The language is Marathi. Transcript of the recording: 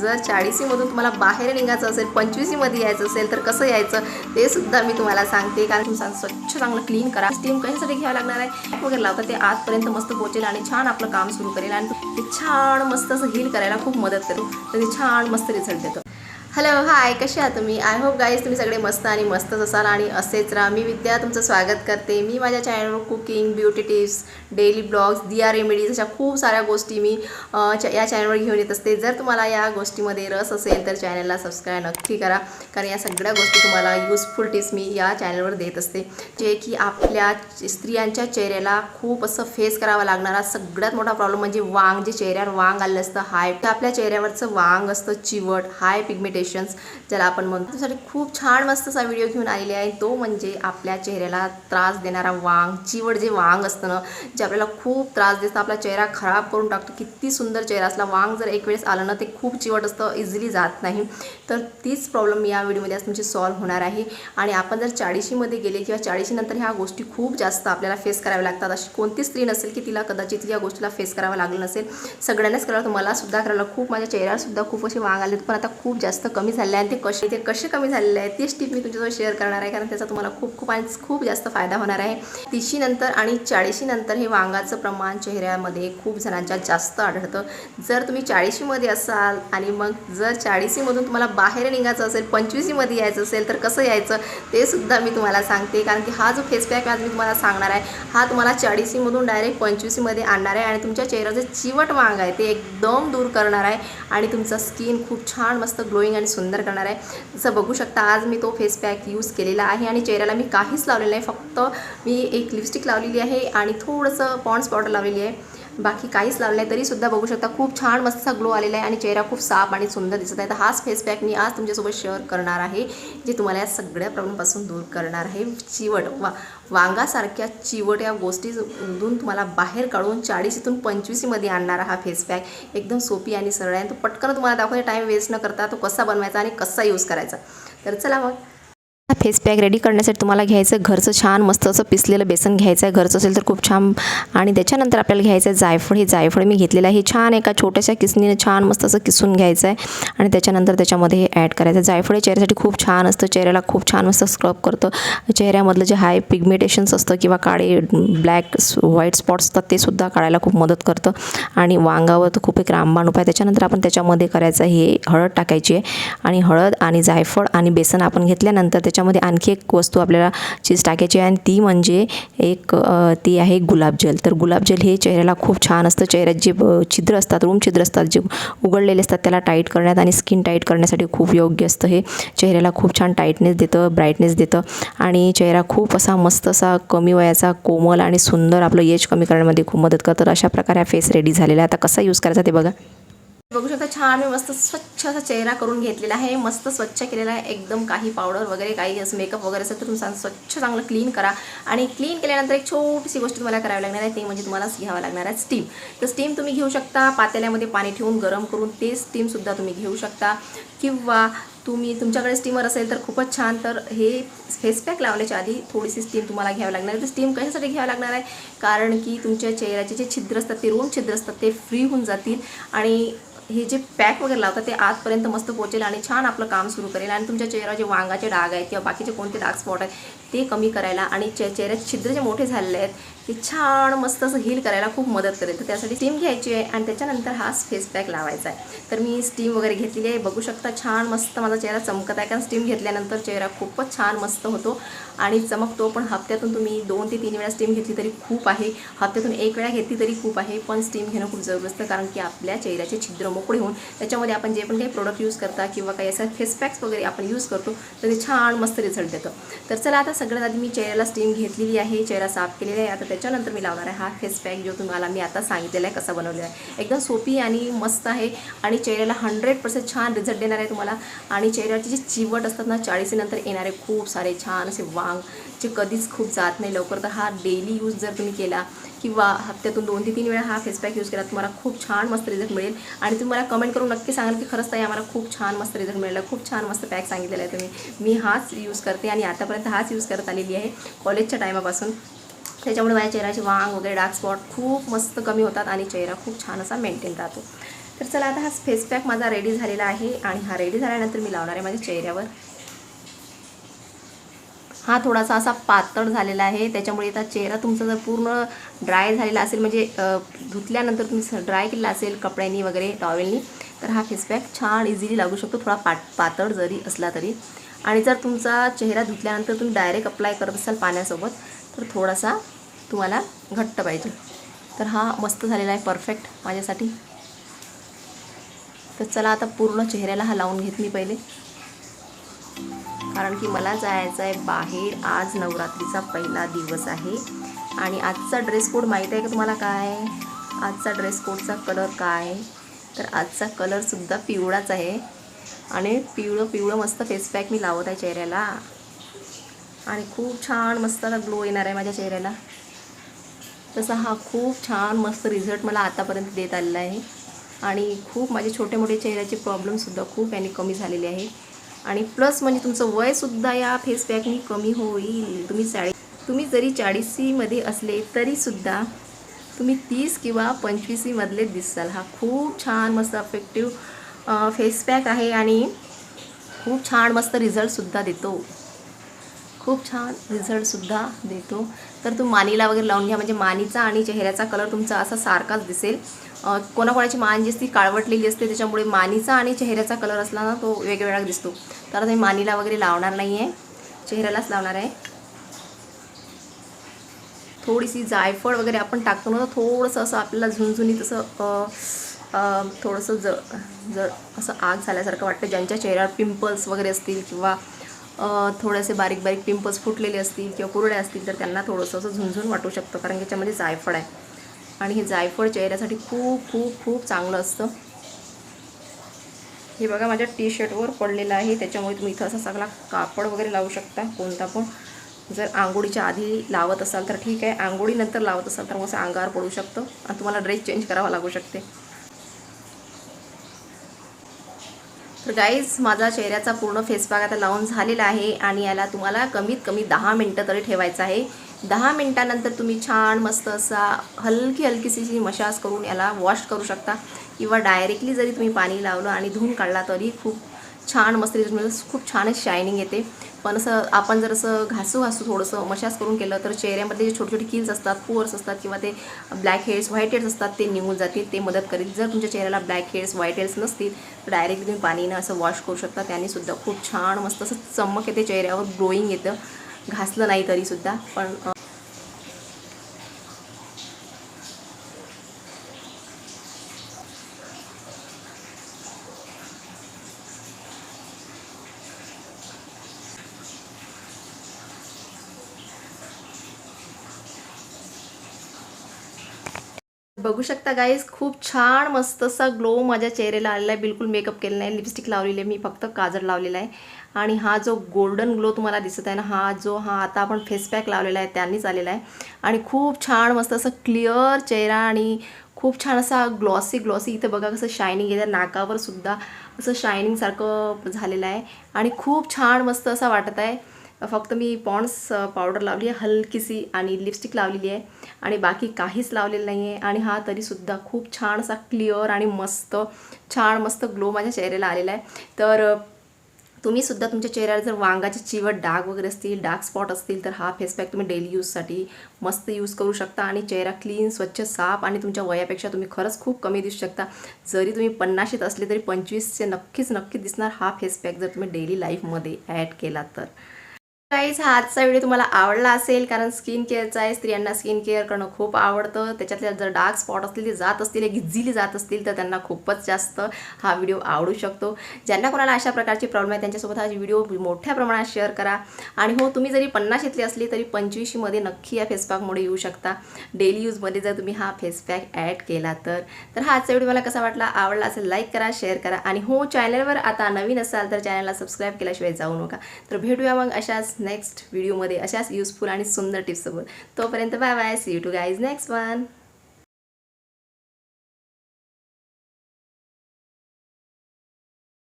जर चाळीसीमधून तुम्हाला बाहेर निघायचं असेल पंचवीसीमध्ये यायचं असेल तर कसं यायचं? ते सुद्धा मी तुम्हाला सांगते. कारण तुमचं स्वच्छ चांगलं क्लीन करा. स्टीम कशासाठी घ्यावं लागणार आहे? वगैरे लावता ते आजपर्यंत मस्त पोचेल आणि छान आपलं काम सुरू करेल. आणि ते छान मस्त असं हील करायला खूप मदत करू तर ते छान मस्त रिझल्ट देतं. हॅलो हाय कसे आहात तुम्ही? आय होप गाईज तुम्ही सगळे मस्त आणि मस्तच असाल आणि असेच राहा. मी विद्या तुमचं स्वागत करते. मी माझ्या चॅनलवर cooking beauty tips daily blogs DIY remedies अशा खूप साऱ्या गोष्टी मी या चॅनलवर घेऊन येत असते. जर तुम्हाला या गोष्टीमध्ये रस असेल तर चॅनलला सबस्क्राईब नक्की करा. कारण या सगळ्या गोष्टी तुम्हाला युजफुल टिप्स मी या चॅनलवर देत असते. जे की आपल्या स्त्रियांच्या चेहऱ्याला खूप असं फेस करावा लागणारा सगळ्यात मोठा प्रॉब्लेम म्हणजे वांग. जे चेहऱ्यावर वांग आलेलं असतं हाय. आपल्या चेहऱ्यावरचं वांग असतं चिवट हाय पिगमेंटेशन्स ज्याला आपण म्हणतो. त्यासाठी खूप छान मस्त असा व्हिडिओ घेऊन आलेले आहे. तो म्हणजे आपल्या चेहऱ्याला त्रास देणारा वांग चिवड जे वांग असतं ना जे आपल्याला खूप त्रास देतं. आपला चेहरा खराब करून टाकतो. किती सुंदर चेहरा असला. वांग जर एक वेळेस आलं ना ते खूप चिवट असतं. इझिली जात नाही. तर तीच प्रॉब्लेम या व्हिडिओमध्ये आज तुमची सॉल्व्ह होणार आहे. आणि आपण जर चाळीशीमध्ये गेले किंवा चाळीशीनंतर ह्या गोष्टी खूप जास्त आपल्याला फेस कराव्या लागतात. अशी कोणती स्त्री नसेल की तिला कदाचित या गोष्टीला फेस करावं लागलं नसेल. सगळ्यांनाच करावं लागतं. मला सुद्धा करायला खूप माझ्या चेहऱ्यावरसुद्धा खूप असे वांग आले पण आता खूप जास्त कमी झालेलं आहे आणि ते कसे ते कसे कमी झालेले आहे तीच टीप मी तुमच्यासोबत शेअर करणार आहे. कारण त्याचा तुम्हाला खूप खूप आणि खूप जास्त फायदा होणार आहे. तीशीनंतर आणि चाळीशीनंतर हे वांगाचं प्रमाण चेहऱ्यामध्ये खूप जणांच्या जास्त आढळतं. जर तुम्ही चाळीशीमध्ये असाल आणि मग जर चाळीसीमधून तुम्हाला बाहेर निघायचं असेल पंचवीसीमध्ये यायचं असेल तर कसं यायचं ते सुद्धा मी तुम्हाला सांगते. कारण की हा जो फेस पॅक आज मी तुम्हाला सांगणार आहे हा तुम्हाला चाळीसीमधून डायरेक्ट पंचवीसीमध्ये आणणार आहे. आणि तुमच्या चेहऱ्याचं चिवट वांग आहे ते एकदम दूर करणार आहे. आणि तुमचं स्किन खूप छान मस्त ग्लोईंग आणि सुंदर करणार आहे. जसं बघू शकता आज मी तो फेस पॅक यूज केलेला आहे आणि चेहऱ्याला मी काहीच लावलेलं नाही. फक्त मी एक लिपस्टिक लावलेली आहे आणि थोडंसं पॉन्ड्स पावडर लावलेली आहे. बाकी काहीच लावलं नाही. तरीसुद्धा बघू शकता खूप छान मस्त ग्लो आलेला आहे आणि चेहरा खूप साफ आणि सुंदर दिसत आहे. तर हाच फेस पॅक मी आज तुमच्यासोबत शेअर करणार आहे जे तुम्हाला या सगळ्या प्रॉब्लेमपासून दूर करणार आहे. चिवट वा. वांगासारख्या चिवट या गोष्टीतून तुम्हाला बाहेर काढून चाळीसीतून पंचवीसमध्ये आणणारा हा फेस पॅक एकदम सोपी आणि सरळ आहे. तो पटकन तुम्हाला दाखवते. टाईम वेस्ट न करता तो कसा बनवायचा आणि कसा यूज करायचा. तर चला मग. फेस पॅक रेडी करण्यासाठी तुम्हाला घ्यायचं घरचं छान मस्त असं पिसलेलं बेसन घ्यायचं आहे. घरचं असेल तर खूप छान. आणि त्याच्यानंतर आपल्याला घ्यायचं आहे जायफळ. हे जायफळ मी घेतलेलं आहे. हे छान एका छोट्याशा किसनीने छान मस्त असं किसून घ्यायचं आहे. आणि त्याच्यानंतर त्याच्यामध्ये हे ॲड करायचं आहे. जायफळ हे चेहऱ्यासाठी खूप छान असतं. चेहऱ्याला खूप छान मस्त स्क्रब करतं. चेहऱ्यामधलं जे हाय पिगमेटेशन्स असतं किंवा काळे ब्लॅक व्हाईट स्पॉट्स असतात ते सुद्धा काढायला खूप मदत करतं. आणि वांगावर तर खूप एक रामबाण उपाय. त्याच्यानंतर आपण त्याच्यामध्ये करायचं हे हळद टाकायची आहे. आणि हळद आणि जायफळ आणि बेसन आपण घेतल्यानंतर त्याच्यामध्ये आणखी एक वस्तू आपल्याला चीज टाकायची आहे. आणि ती म्हणजे एक ती आहे गुलाबजल तर गुलाबजल हे चेहऱ्याला खूप छान असतं. चेहऱ्यात जे छिद्र असतात रूम छिद्र असतात जे उघडलेले असतात त्याला टाईट करण्यात आणि स्किन टाईट करण्यासाठी खूप योग्य असतं. हे चेहऱ्याला खूप छान टाईटनेस देतं ब्राईटनेस देतं. आणि चेहरा खूप असा मस्त असा कमी वयाचा कोमल आणि सुंदर आपलं एज कमी करण्यामध्ये खूप मदत करतं तर अशा प्रकारे हा फेस रेडी झालेला आहे. आता कसा यूज करायचा ते बघा. बघू शकता छान मी मस्त स्वच्छ असा चेहरा करून घेतलेला आहे. मस्त स्वच्छ केलेला आहे. एकदम काही पावडर वगैरे काही असं मेकअप वगैरे असेल तर तुम्ही स्वच्छ चांगलं क्लीन करा. आणि क्लीन केल्यानंतर एक छोटीशी गोष्ट तुम्हाला करावी लागणार आहे ते म्हणजे तुम्हालाच घ्यावं लागणार आहे स्टीम तर स्टीम तुम्ही घेऊ शकता पातेल्यामध्ये पाणी ठेवून गरम करून ते स्टीमसुद्धा तुम्ही घेऊ शकता. किंवा तुम्ही तुमच्याकडे स्टीमर असेल तर खूपच छान. तर हे फेसपॅक लावण्याच्या आधी थोडीशी स्टीम तुम्हाला घ्यावी लागणार आहे. तर स्टीम कशासाठी घ्यावं लागणार आहे? कारण की तुमच्या चेहऱ्याचे जे छिद्र असतात ते रोम छिद्र असतात ते फ्री होऊन जातील. आणि हे जे पॅक वगैरे लावतात ते आतपर्यंत मस्त पोचेल आणि छान आपलं काम सुरू करेल. आणि तुमच्या चेहऱ्यावर जे वांगाचे डाग आहेत किंवा बाकीचे कोणते डाग स्पॉट आहेत ते कमी करायला आणि चे चेहऱ्यात छिद्र जे मोठे झालेले आहेत ते छान मस्त असं हील करायला खूप मदत करेल. तर त्यासाठी स्टीम घ्यायची आहे आणि त्याच्यानंतर हा फेस पॅक लावायचा आहे. तर मी स्टीम वगैरे घेतलेली आहे. बघू शकता छान मस्त माझा चेहरा चमकत आहे कारण स्टीम घेतल्यानंतर चेहरा खूपच छान मस्त होतो. आणि चमकतो पण हप्त्यातून तुम्ही दोन ते तीन वेळा स्टीम घेतली तरी खूप आहे. हप्त्यातून एक वेळा घेतली तरी खूप आहे पण स्टीम घेणं खूप जरूर असतं कारण की आपल्या चेहऱ्याचे छिद्र मोकळे होऊन त्याच्यामध्ये आपण जे पण काही प्रोडक्ट यूज करता किंवा काही असं फेसपॅक्स वगैरे आपण यूज करतो तर ते छान मस्त रिझल्ट देतं. तर चला आता सगळ्यात आधी मी चेहऱ्याला स्टीम घेतलेली आहे चेहरा साफ केलेला आहे. आता त्याच्यानंतर मी लावणार आहे हा फेसपॅक जो तुम्हाला मी आता सांगितलेला आहे कसा बनवलेला आहे. एकदम सोपी आणि मस्त आहे आणि चेहऱ्याला हंड्रेड पर्सेंट छान रिझल्ट देणार आहे तुम्हाला. आणि चेहऱ्याचे जे चिवट असतात ना चाळीसीनंतर येणारे खूप सारे छान असे वांग जे कधीच खूप जात नाही. लवकर तर हा डेली यूज जर तुम्ही केला किंवा हप्त्यातून दोन ते तीन वेळा हा फेसपॅक यूज केला तुम्हाला खूप छान मस्त रिझल्ट मिळेल. आणि तुम्ही मला कमेंट करून नक्की सांगाल की खरंच ताई आम्हाला खूप छान मस्त रिझल्ट मिळाला. खूप छान मस्त पॅक सांगितलेला आहे तुम्ही. मी हाच यूज करते आणि आतापर्यंत हाच यूज करत आलेली आहे कॉलेजच्या टायमापासून त्याच्यामुळे माझ्या चेहऱ्याची वांग वगैरे डार्क स्पॉट खूप मस्त कमी होतात आणि चेहरा खूप छान असा मेंटेन राहतो. तर चला आता हा फेस पॅक माझा रेडी झालेला आहे आणि हा रेडी झाल्यानंतर मी लावणार आहे माझ्या चेहऱ्यावर. हा थोडासा असा पातळ झालेला आहे. त्याच्यामुळे आता चेहरा तुमचा जर पूर्ण ड्राय झालेला असेल म्हणजे धुतल्यानंतर तुम्ही ड्राय केलेला असेल कपड्यांनी वगैरे टॉवेलनी तर हा फेसपॅक छान इझिली लागू शकतो. थोडा पाट पातळ जरी असला तरी. आणि जर तुमचा चेहरा धुतल्यानंतर तुम्ही डायरेक्ट अप्लाय करत असाल पाण्यासोबत तर थोडासा तुम्हाला घट्ट पाहिजे. तर हा मस्त झालेला आहे परफेक्ट माझ्यासाठी. तर चला आता पूर्ण चेहऱ्याला हा लावून घेत मी पहिले. कारण की मला जायचं आहे बाहेर. आज नवरात्रीचा पहिला दिवस आहे. आणि आजचा ड्रेस कोड माहीत आहे का तुम्हाला काय? आजचा ड्रेस कोडचा कलर काय? तर आजचा कलरसुद्धा पिवळाच आहे. आणि पिवळं पिवळं मस्त फेस पॅक मी लावत आहे चेहऱ्याला. आणि खूप छान मस्त ग्लो येणार आहे माझ्या चेहऱ्याला. तसा हा खूप छान मस्त रिझल्ट मला आतापर्यंत देत आलेला आहे. आणि खूप माझे छोटे मोठे चेहऱ्याचे प्रॉब्लेमसुद्धा खूप याने कमी झालेले आहे. आणि प्लस म्हणजे तुमचं वयसुद्धा या फेस पॅकनी कमी होईल. तुम्ही चाळीस तुम्ही जरी चाळीसीमध्ये असले तरीसुद्धा तुम्ही तीस किंवा पंचवीसीमधले दिसाल. हा खूप छान मस्त अफेक्टिव्ह फेस पॅक आहे आणि खूप छान मस्त रिझल्टसुद्धा देतो. खूप छान रिझल्टसुद्धा देतो. तर तू मानीला वगैरे लावून घ्या. म्हणजे मानीचा आणि चेहऱ्याचा कलर तुमचा असा सारखाच दिसेल. कोणाकोणाची मान जी असते काळवटलेली असते त्याच्यामुळे मानीचा आणि चेहऱ्याचा कलर असला ना तो वेगवेगळा दिसतो. तर आता मी मानीला वगैरे लावणार नाही आहे चेहऱ्यालाच लावणार आहे. थोडीशी जायफळ वगैरे आपण टाकतो ना तर थोडंसं असं आपल्याला झुणझुणीत असं थोडंसं ज ज असं आग झाल्यासारखं वाटतं. ज्यांच्या चेहऱ्यावर पिंपल्स वगैरे असतील किंवा थोडेसे बारीक बारीक पिंपल्स फुटलेले असतील किंवा कुरड्या असतील तर त्यांना थोडंसं असं झुंझून वाटू शकतं कारण याच्यामध्ये जायफळ आहे. आणि हे जायफळ चेहऱ्यासाठी खूप खूप खूप चांगलं असतं. हे बघा माझ्या टी शर्टवर पडलेलं आहे. त्याच्यामुळे तुम्ही इथं असा सगळा कापड वगैरे लावू शकता कोणता पण. जर आंघोळीच्या आधी लावत असाल तर ठीक आहे. आंघोळीनंतर लावत असाल तर मग असं अंगावर पडू शकतं. आणि तुम्हाला ड्रेस चेंज करावा लागू शकते. तर गाईज माझा चेहऱ्याचा पूर्ण फेसपॅक आता लावून झालेला आहे आणि याला तुम्हाला कमीत कमी दहा मिनटं तरी ठेवायचं आहे. दहा मिनटानंतर तुम्ही छान मस्त असा हलकी हलकीशी मशाज करून याला वॉश करू शकता. किंवा डायरेक्टली जरी तुम्ही पाणी लावलं आणि धुवून काढला तरी खूप छान मस्त खूप छान शायनिंग येते. पण असं आपण जर असं घासू घासू थोडंसं मशाज करून केलं तर चेहऱ्यामध्ये जे छोटे छोटे किल्स असतात पोअर्स असतात किंवा ते ब्लॅक हेड्स व्हाईट हेड्स असतात ते निघून जातील ते मदत करेल. जर तुमच्या चेहऱ्याला ब्लॅक हेड्स व्हाईट हेड्स नसतील तर डायरेक्ट तुम्ही पाणीनं असं वॉश करू शकता. त्यानेसुद्धा खूप छान मस्त असं चमक येते चेहऱ्यावर ग्लोईंग येतं. घासलं नाही तरीसुद्धा पण बघू शकता गाईज खूप छान मस्त असा ग्लो माझ्या चेहऱ्याला आलेला आहे. बिलकुल मेकअप केलं नाही लिपस्टिक लावलेली आहे. मी फक्त काजळ लावलेला आहे. आणि हा जो गोल्डन ग्लो तुम्हाला दिसत आहे ना हा जो हा आता आपण फेस पॅक लावलेला आहे त्यांनीच आलेला आहे. आणि खूप छान मस्त असं क्लिअर चेहरा आणि खूप छान असा ग्लॉसी ग्लॉसी इथं बघा कसं शायनिंग येतं नाकावर सुद्धा असं शायनिंगसारखं झालेलं आहे. आणि खूप छान मस्त असा वाटत आहे. फक्त मी पॉन्ड्स पावडर लावली आहे हलकीशी आणि लिपस्टिक लावलेली आहे आणि बाकी काहीच लावलेलं नाही आहे आणि हा तरीसुद्धा खूप छान असा क्लिअर आणि मस्त छान मस्त ग्लो माझ्या चेहऱ्याला आलेला आहे. तर तुम्हीसुद्धा तुम्ही सुद्धा तुमच्या चेहऱ्यावर जर वांगाचे चिवट डाग वगैरे असतील डार्क स्पॉट असतील तर हा फेस पॅक तुम्ही डेली यूजसाठी मस्त यूज करू शकता आणि चेहरा क्लीन स्वच्छ साफ आणि तुमच्या वयापेक्षा तुम्ही खरंच खूप कमी दिसू शकता. जरी तुम्ही पन्नाशीत असले तरी पंचवीसचे नक्कीच नक्कीच दिसणार हा फेस पॅक जर तुम्ही डेली लाईफमध्ये ॲड केला तर. काहीच हा आजचा व्हिडिओ तुम्हाला आवडला असेल कारण स्किन केअरचा आहे स्त्रियांना स्किन केअर करणं खूप आवडतं. त्याच्यातल्या जर डार्क स्पॉट असतील ते जात असतील गिझिली जात असतील तर त्यांना खूपच जास्त हा व्हिडिओ आवडू शकतो. ज्यांना कोणाला अशा प्रकारची प्रॉब्लेम आहे त्यांच्यासोबत हा व्हिडिओ मोठ्या प्रमाणात शेअर करा. आणि हो तुम्ही जरी पन्नास पन्नाशीतली असली तरी पंचवीसमध्ये नक्की या फेसपॅकमुळे येऊ शकता. डेली यूजमध्ये जर तुम्ही हा फेसपॅक ॲड केला तर. तर हा आजचा व्हिडिओ मला कसा वाटला? आवडला असेल लाईक करा शेअर करा. आणि हो चॅनलवर आता नवीन असाल तर चॅनलला सबस्क्राईब केल्याशिवाय जाऊ नका. तर भेटूया मग अशाच नेक्स्ट व्हिडिओमध्ये अशाच युजफुल आणि सुंदर टिप्ससोबत तोपर्यंत bye bye see you too guys next one